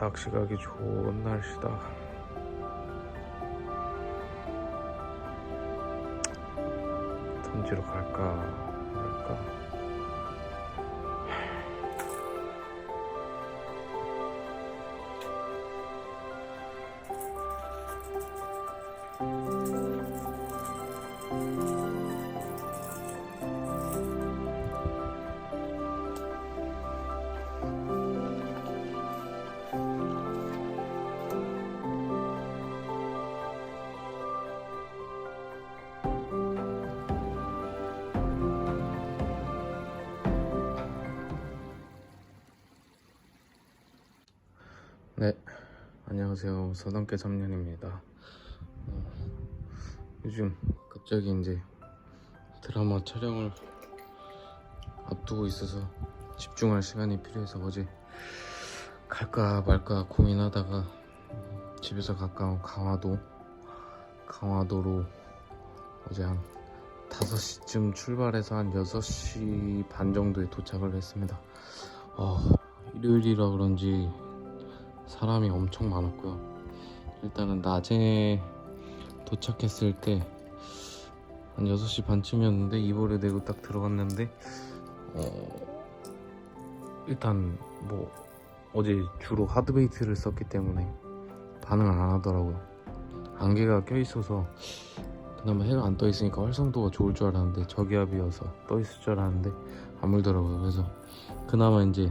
낚시 가기 좋은 날씨다. 던지러 갈까 말까. 안녕하세요. 서당계 3년입니다. 어, 요즘 갑자기 이제 드라마 촬영을 앞두고 있어서 집중할 시간이 필요해서 어제 갈까 말까 고민하다가 집에서 가까운 강화도, 강화도로 어제 한 5시쯤 출발해서 한 6시 반 정도에 도착을 했습니다. 어, 일요일이라 그런지 사람이 엄청 많았고요. 일단은 낮에 도착했을 때 한 6시 반쯤이었는데 이불을 내고 딱 들어갔는데 어 일단 뭐 어제 주로 하드베이트를 썼기 때문에 반응을 안 하더라고요. 안개가 껴있어서 그나마 해가 안 떠 있으니까 활성도가 좋을 줄 알았는데 저기압이어서 떠 있을 줄 알았는데 안 물더라고요. 그래서 그나마 이제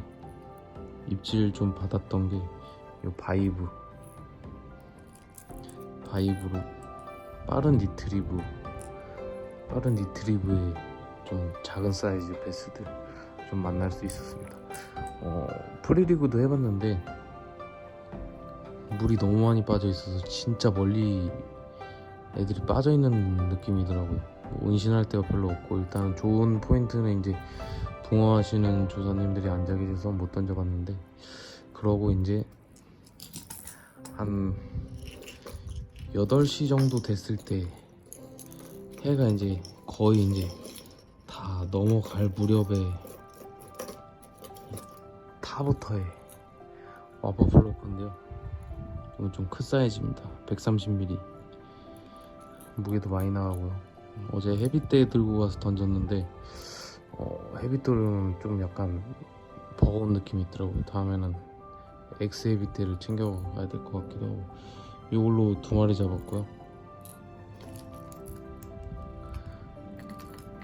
입질 좀 받았던 게 요 바이브. 바이브로 빠른 리트리브 빠른 리트리브의 좀 작은 사이즈 베스들 좀 만날 수 있었습니다. 어 프리리그도 해봤는데 물이 너무 많이 빠져 있어서 진짜 멀리 애들이 빠져 있는 느낌이더라고요. 뭐 운신할 데가 별로 없고 일단 좋은 포인트는 이제 붕어하시는 조사님들이 앉아 계셔서 못 던져봤는데 그러고 이제 한 8시 정도 됐을 때 해가 이제 거의 이제 다 넘어갈 무렵에 타부터에 와퍼플로 건데요. 이건 좀 큰 사이즈입니다. 130mm 무게도 많이 나가고요. 어제 헤비대 들고 가서 던졌는데 어, 헤비돌은 좀 약간 버거운 느낌이 있더라고요. 다음에는 엑스 헤비대를 챙겨가야 될 것 같기도 하고 이걸로 두 마리 잡았고요.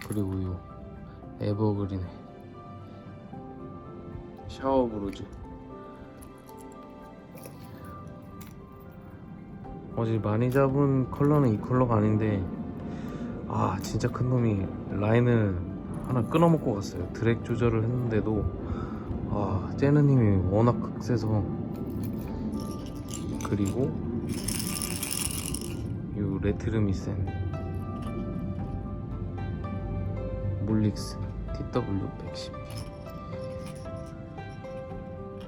그리고 이 에버그린의 샤워 브루즈. 어제 많이 잡은 컬러는 이 컬러가 아닌데 아 진짜 큰 놈이 라인을 하나 끊어먹고 갔어요. 드랙 조절을 했는데도 아 째느님이 워낙 극세서. 그리고 이 레트르미센 몰릭스 TW110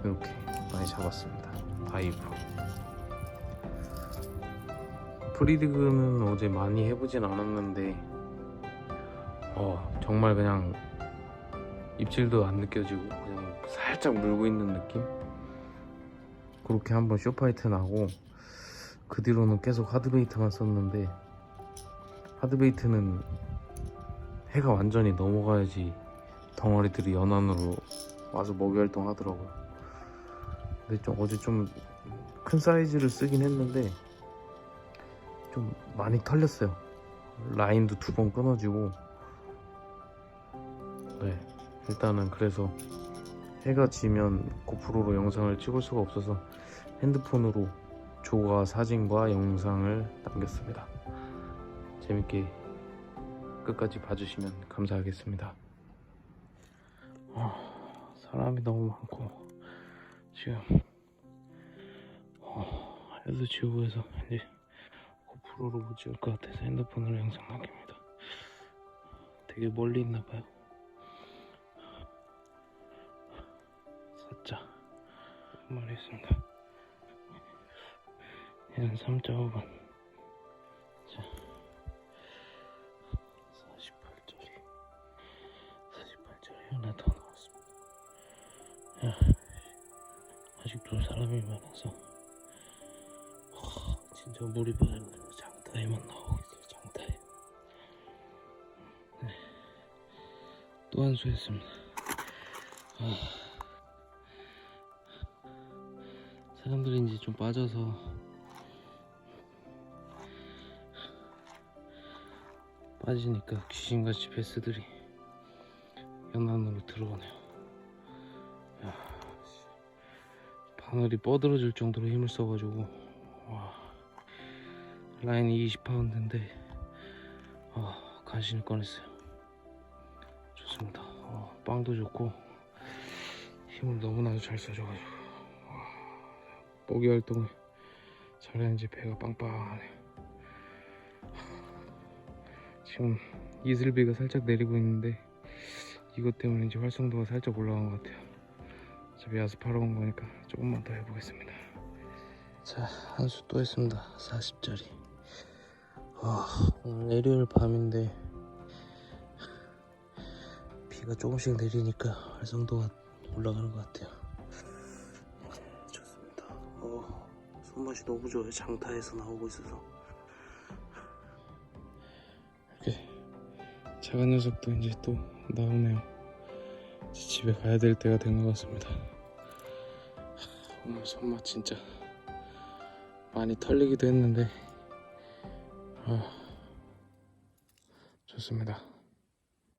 이렇게 많이 잡았습니다. 바이브 프리디그는 어제 많이 해보진 않았는데 어 정말 그냥 입질도 안 느껴지고 그냥 살짝 물고 있는 느낌? 그렇게 한번 쇼파이트 나고 그 뒤로는 계속 하드베이트만 썼는데 하드베이트는 해가 완전히 넘어가야지 덩어리들이 연안으로 와서 먹이 활동하더라고요. 근데 좀 어제 좀 큰 사이즈를 쓰긴 했는데 좀 많이 털렸어요. 라인도 두 번 끊어지고. 네 일단은 그래서 해가 지면 고프로로 영상을 찍을 수가 없어서 핸드폰으로 조가 사진과 영상을 남겼습니다. 재밌게 끝까지 봐주시면 감사하겠습니다. 어, 사람이 너무 많고 지금 어, 해도 지우고 해서 이제 고프로로 못 찍을 것 같아서 핸드폰으로 영상 남깁니다. 되게 멀리 있나봐요 한 마리 있습니다. 얘는 3.5번. 자 48짜리 48짜리 하나 더 나왔습니다. 야, 아직도 사람이 많아서 와, 진짜 물이 빠지는 장타에만 나오고 있어요 장타에. 네. 또 한 수 했습니다. 아. 사람들이 이제 좀 빠져서. 빠지니까 귀신같이 베스들이 연안으로 들어오네요. 야, 씨. 바늘이 뻗어질 정도로 힘을 써가지고. 와 라인이 20파운드인데 아, 간신히 꺼냈어요. 좋습니다. 어, 빵도 좋고 힘을 너무나도 잘 써줘가지고. 와, 뽀기 활동을 잘했는지 배가 빵빵하네요 지금 이슬비가 살짝 내리고 있는데 이것 때문인지 활성도가 살짝 올라간 것 같아요. 어차피 야습하러 온 거니까 조금만 더 해보겠습니다. 자 한 수 또 했습니다. 40짜리. 아, 오늘 일요일 밤인데 비가 조금씩 내리니까 활성도가 올라가는 것 같아요 어, 손맛이 너무 좋아요. 장타에서 나오고 있어서. 이렇게 작은 녀석도 이제 또 나오네요. 집에 가야 될 때가 된 것 같습니다. 오늘 손맛 진짜 많이 털리기도 했는데 아, 좋습니다